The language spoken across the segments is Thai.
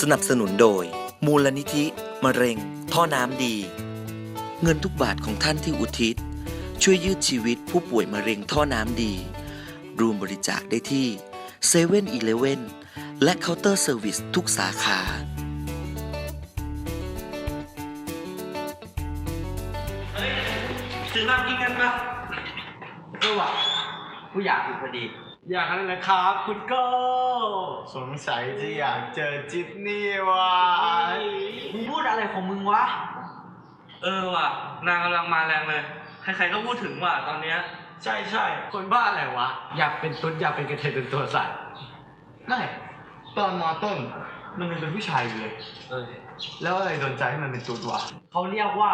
สนับสนุนโดย มูลนิธิมะเร็ง ท่อน้ำดี เงินทุกบาทของท่านที่อุทิศ ช่วยยืดชีวิตผู้ป่วยมะเร็งท่อน้ำดี รวมบริจาคได้ที่เซเว่นอีเลเว่นและเคาน์เตอร์เซอร์วิสทุกสาขาซื้อน้ำกินกันปะเออว่ะกูอยากอยู่พอดี อยากอะไรนะครับ คุณโก้สงสัยจะอยากเจอจิตนี่ว่ะมึงพูดอะไรของมึงวะ เออว่ะ นางกำลังมาแรงเลย ใครๆก็พูดถึงว่ะตอนเนี้ย ใช่ใช่คนบ้าอะไรวะ อยากเป็นตุ๊ดอยากเป็นกระเทยเป็นตัวสัตว์ไม่ตอนมอต้น มันยังเป็นผู้ชายอยู่เลย เออ แล้วอะไรโดนใจให้มันเป็นตุ๊ดวะเขาเรียกว่า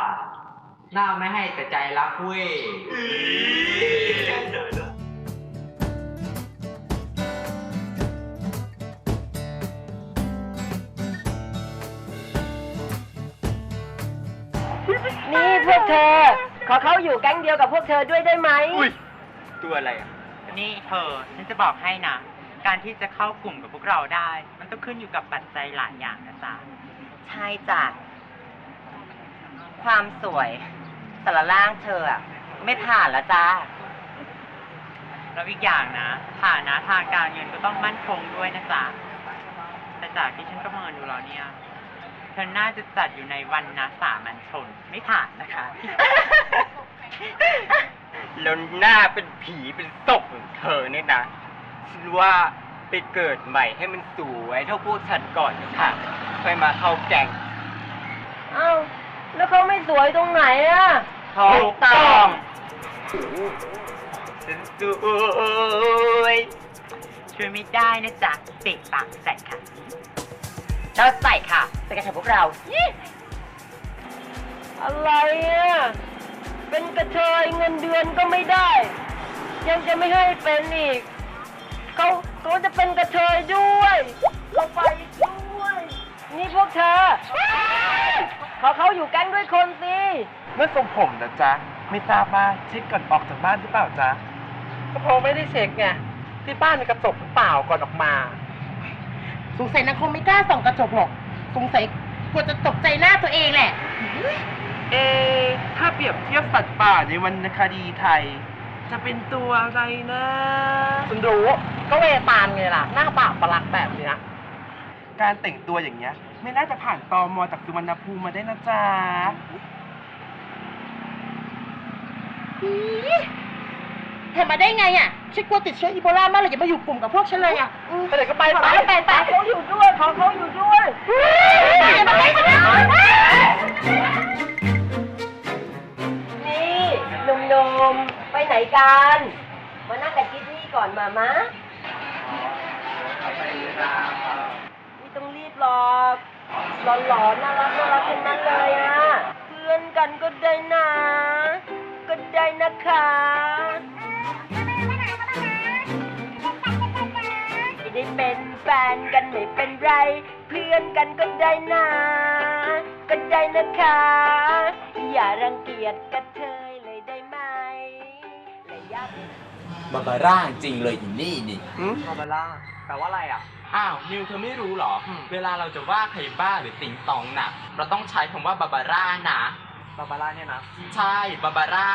หน้าไม่ให้แต่ใจรักเว้ย เธอ ขอเขาอยู่แก๊งเดียวกับพวกเธอด้วยได้ไหมตัวอะไรอะ นี่เธอฉันจะบอกให้นะ การที่จะเข้ากลุ่มกับพวกเราได้ มันต้องขึ้นอยู่กับปัจจัยหลายอย่างนะจ๊ะใช่จ้ะ ความสวยสารล่างเธออะไม่ผ่านละจ้า แล้วอีกอย่างนะฐานะทางการเงินก็ต้องมั่นคงด้วยนะจ๊ะแต่จากที่ฉันประเมินดูแล้วเนี่ยเธ อน่าจะจัดอยู่ในวันนะสามัญชน ไม่ผ่านนะคะ แล้วหน้าเป็นผีเป็นศพของเธอเนี่ยนะฉันว่าไปเกิดใหม่ให้มันสวยเท่าพวกฉันก่อนค่ะค่อยมาเข้าแก่งเอ้าแล้วเขาไม่สวยตรงไหนอะถูกต้องฉันสวยช่วยไม่ได้นะจ๊ะเปกปากใส่ค่ะ เธอใส่ค่ะเป็นกระเทยพวกเรายี่อะไรอะเป็นกระเทยเงินเดือนก็ไม่ได้ ยังจะไม่ให้เป็นอีก เขาเขาจะเป็นกระเทยด้วยเขาไปด้วย นี่พวกเธอ ขอเขาอยู่แก๊งด้วยคนสินั่นทรงผมนะจ๊ะ ไม่ทราบว่าเช็คก่อนออกจากบ้านหรือเปล่าจ๊ะ ก็เพราะไม่ได้เช็คไงที่บ้านมีกระจกหรือเปล่าก่อนออกมา สงสัยนางคงไม่กล้าส่องกระจกหรอก สงสัยกลัวจะตกใจหน้าตัวเองแหละ เอะถ้าเปรียบเทียบสัตว์ป่าในวรรณคดีไทย จะเป็นตัวอะไรนะคุณรู้ก็เวตาลไงล่ะ หน้าปากประหลักแบบเนี้ย การแต่งตัวอย่างเงี้ย ไม่น่าจะผ่านตอมอจากสุวรรณภูมิมาได้นะจ๊ะ เห็นมาได้ไงอะฉันกลัวติดเชื้ออีโบลามากเลยอย่ามาอยู่กลุ่มกับพวกฉันเลยอะไปไหนก็ไปขอไปเขาไปไปเขาอยู่ด้วยขอเขาอยู่ด้วยอย่ามาใกล้ฉันนะนี่หนุ่มๆไปไหนกันมานั่งกับจิ๊ดนี่ก่อนมามะไม่ต้องรีบหรอกหลอนๆน่ารักน่ารักทั้งนั้นเลยอะเพื่อนกันก็ได้นะ ก็ได้นะคะ แฟนกันไม่เป็นไร เพื่อนกันก็ได้นะก็ได้นะคะ อย่ารังเกียจกระเทยเลยได้ไหมและอย่าบาบาร่าจริงเลยอีนี่นี่บาบาร่าแปลว่าอะไรอะ อ้าว นิวเธอไม่รู้เหรอเวลาเราจะว่าใครบ้าหรือติงตองน่ะ เราต้องใช้คำว่าบาบาร่านะ บาบาร่าเนี่ยนะ ใช่ บาบาร่า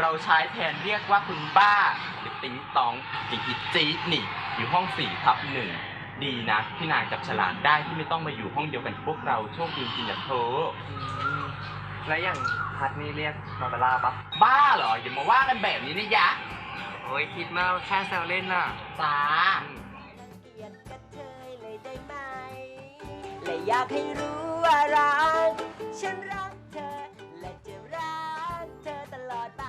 เราใช้แทนเรียกว่าคุณบ้าหรือติงตองจิงอิจีดนี่ อยู่ห้องสี่ทับหนึ่ง ดีนะที่นางจับฉลากได้ที่ไม่ต้องมาอยู่ห้องเดียวกันกับพวกเราโชคดีจริงๆนะเธอแล้วอย่างพัดนี่เรียกบาบาร่าปะบ้าเหรออย่ามาว่ากันแบบนี้นะยะโอ้ยคิดมากแค่แซวเล่นน่ะจ้าเกลียดกระเทยเลยได้ไหมและอยากให้รู้ว่ารักฉันรักเธอและจะรักเธอตลอดไป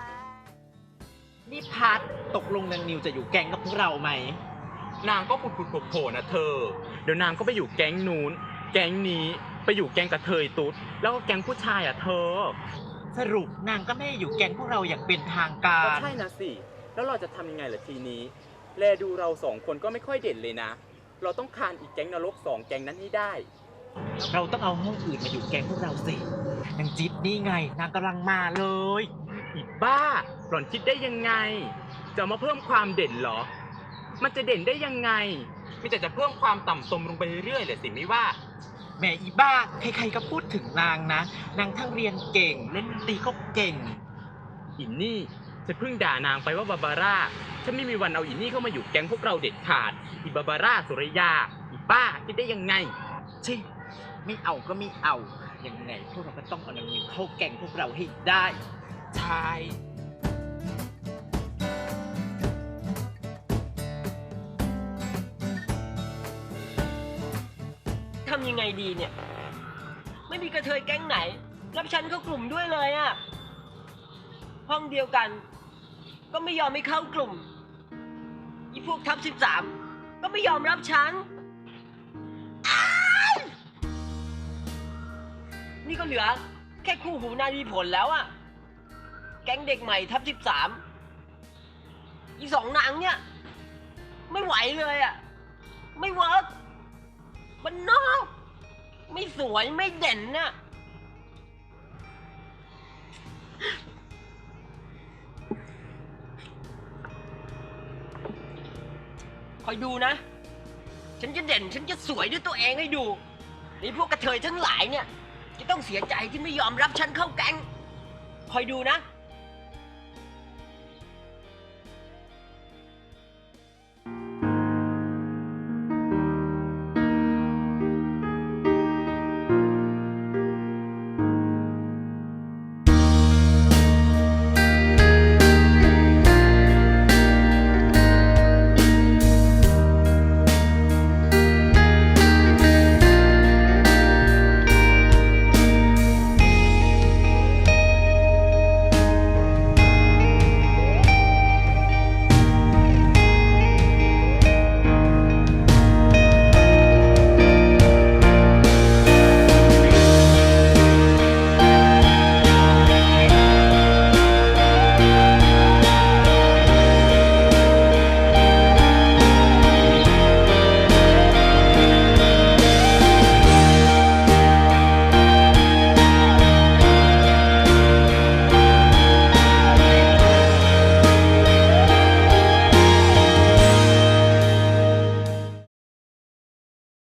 นี่พัดตกลงนางนิวจะอยู่แก๊งกับพวกเราไหม นางก็ผุดผุดโผล่ๆนะเธอ เดี๋ยวนางก็ไปอยู่แก๊งนู้น แก๊งนี้ไปอยู่แก๊งกระเทยตุ๊ด แล้วก็แก๊งผู้ชายอะเธอ สรุปนางก็ไม่ได้อยู่แก๊งพวกเราอย่างเป็นทางกาก็ร ใช่นะสิ แล้วเราจะทำยังไงล่ะทีนี้ แลดูเราสองคนก็ไม่ค่อยเด่นเลยนะ เราต้องคานอีกแก๊งนรกสองแก๊งนั้นให้ได้ เราต้องเอาห้องอื่นมาอยู่แก๊งพวกเราสินางจิ๊ดนี่ไง นางกำลังมาเลย อีบ้า หล่อนคิดได้ยังไง จะมาเพิ่มความเด่นเหรอ มันจะเด่นได้ยังไงมีแต่จะเพิ่มความต่ำตมลงไปเรื่อยๆเลยสิไม่ว่า แหมอีบ้า ใครๆก็พูดถึงนางนะ นางทั้งเรียนเก่ง เล่นดนตรีก็เก่ง อินนี่จะเพิ่งด่านางไปว่าบาบาร่า ฉันไม่มีวันเอาอินนี่เข้ามาอยู่แก๊งพวกเราเด็ดขาด อีบาบาร่าสุริยา อีป้าคิดได้ยังไง ชิไม่เอาก็ไม่เอา ยังไงพวกเราก็ต้องเอานางนิวเข้าแก่งพวกเราให้ได้ ใช่ำยังไงดีเนี่ย ไม่มีกระเทยแก๊งไหน รับฉันเข้ากลุ่มด้วยเลยอะห้องเดียวกัน ก็ไม่ยอมไม่เข้ากลุ่มอีพวกทับสิบสามก็ไม่ยอมรับฉันอ้ายนี่ก็เหลือ แค่คู่หูนาดีผลแล้วอะแก๊งเด็กใหม่ทับสิบสามอีสองนางเนี่ย ไม่ไหวเลยอะไม่เวิร์ก มันนอก ไม่สวยไม่เด่นน่ะ คอยดูนะ ฉันจะเด่นฉันจะสวยด้วยตัวเองให้ดูไอ้พวกกระเทยทั้งหลายเนี่ย จะต้องเสียใจที่ไม่ยอมรับฉันเข้าแก๊ง คอยดูนะ